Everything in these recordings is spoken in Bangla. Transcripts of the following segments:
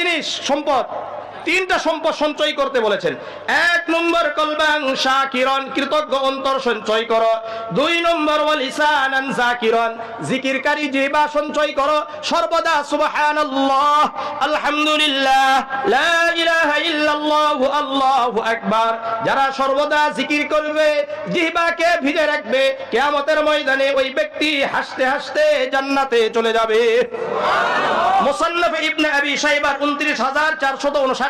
জিনিস সম্পদ। তিনটা সম্পদ সঞ্চয় করতে বলেছেন। এক নম্বর কলবাং শাকিরন কৃতজ্ঞ অন্তর সঞ্চয় করো। দুই নম্বর ওয়াল ইসানান জাকিরন জিকিরকারী জিহ্বা সঞ্চয় করো। সর্বদা সুবহানাল্লাহ আলহামদুলিল্লাহ লা ইলাহা ইল্লাল্লাহু আল্লাহু আকবার। যারা সর্বদা জিকির করবে জিহ্বাকে ভিজে রাখবে কিয়ামতের ময়দানে ওই ব্যক্তি হাসতে হাসতে জান্নাতে চলে যাবে। মুসান্নাফ ইবনে আবি শাইবার 29459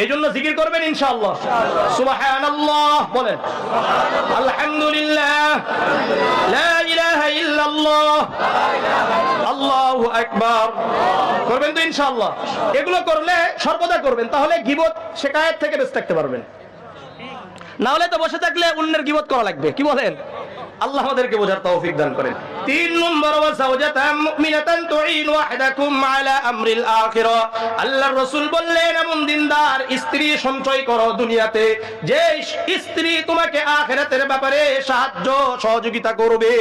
এই জন্য জিকির করবেন ইনশাআল্লাহ। বলেন। আলহামদুলিল্লাহ। করবেন তো ইনশাআল্লাহ। এগুলো করলে সর্বদা করবেন, তাহলে গিবত শেকায়েত থেকে বেঁচে থাকতে পারবেন। না হলে তো বসে থাকলে অন্যের গিবত করা লাগবে, কি বলেন? আল্লাহ আমাদেরকে বোঝার তৌফিক দান করেন। তিন নম্বর মুমিনাতান তুইন ওয়াহদাকুম আলা আমরিল আখিরা। আল্লাহর রাসূল বললেন, এমন দিনদার স্ত্রী সঞ্চয় করো দুনিয়াতে, যে স্ত্রী তোমাকে আখিরাতের ব্যাপারে সাহায্য সহযোগিতা করবে।